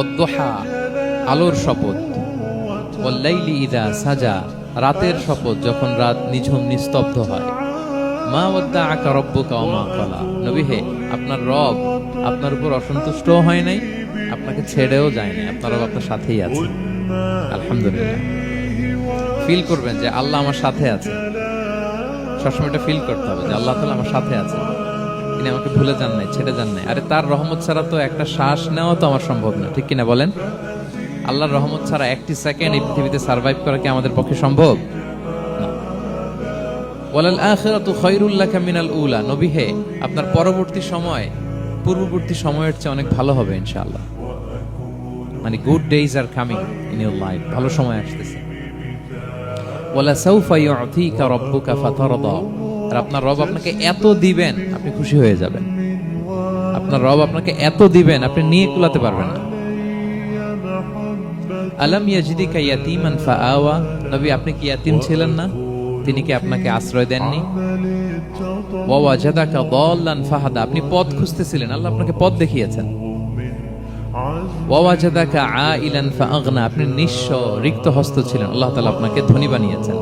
ওদ্দোহা আলোর শপথ। ওয়াল্লাইলি ইদা সাজা, রাতের শপথ যখন রাত নিঝুম নিস্তব্ধ হয়। মা ওদ্দা আকা রব্বুকা ওমা কলা নবী হে, আপনার রব আপনার উপর অসন্তুষ্টও হয় নাই, আপনাকে ছেড়েও যায় নাই, আপনার রব আপনার সাথেই আছে আলহামদুলিল্লাহ। ফিল করবেন যে আল্লাহ আমার সাথে আছে। সবসময় এটা ফিল করতে হবে যে আল্লাহ তালা আমার সাথে আছে তিনি আমাকে ভুলে যান নাই, ছেড়ে যান নাই। আরে তার রহমত ছাড়া তো একটা শ্বাস নেওয়া তো আমার সম্ভব না, ঠিক কিনা বলেন? আল্লাহর রহমত ছাড়া একটি সেকেন্ড এই পৃথিবীতে সার্ভাইভ করা কি আমাদের পক্ষে সম্ভব। ওয়ালাল মিনাল উলা আপনার পরবর্তী সময়, পূর্ববর্তী সময়ের চেয়ে অনেক ভালো হবে ইনশাআল্লাহ। মানে good days are coming in life ভালো সময় আসতেছে। ওয়ালা সাউফা ইউতিকা রাব্বুকা ফাতারদা। আর আপনার রব আপনাকে এত দিবেন, আপনি খুশি হয়ে যাবেন। আপনার রব আপনাকে এত দিবেন, আপনি নিয়ে কুলাতে পারবেন না। আলাম ইয়াজিদিকা ইয়াতিমান ফাআওয়া? নবী, আপনি কি ইয়াতিম ছিলেন না? তিনি কি আপনাকে আশ্রয় দেননি? ওয়া ওয়াজাদাকা দাল্লান ফাহাদা। আপনি পথ খুঁজতেছিলেন, আল্লাহ আপনাকে পথ দেখিয়েছেন। ওয়া ওয়াজাদাকা আইলান ফাআগনা। আপনি নিঃস্ব রিক্ত হস্ত ছিলেন, আল্লাহ তাআলা আপনাকে ধনী বানিয়েছেন।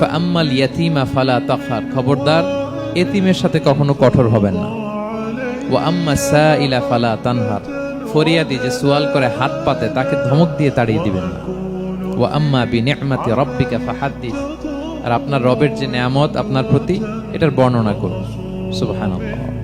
ফাআম্মাল ইয়াতিমা ফালা তাখার। খবরদার, এতিমের সাথে কখনো কঠোর হবেন না। ওয়া আম্মা সাইলা ফালা তানহার। ফরিয়াদি যে সোয়াল করে হাত পাতে, তাকে ধমক দিয়ে তাড়িয়ে দিবেন না। ওয়া আম্মা বি নি'মাতি রাব্বিকা ফাহাদ্দিস। আর আপনার রবের যে নেয়ামত, আপনার প্রতি, এটার বর্ণনা করুন। সুবহানাল্লাহ।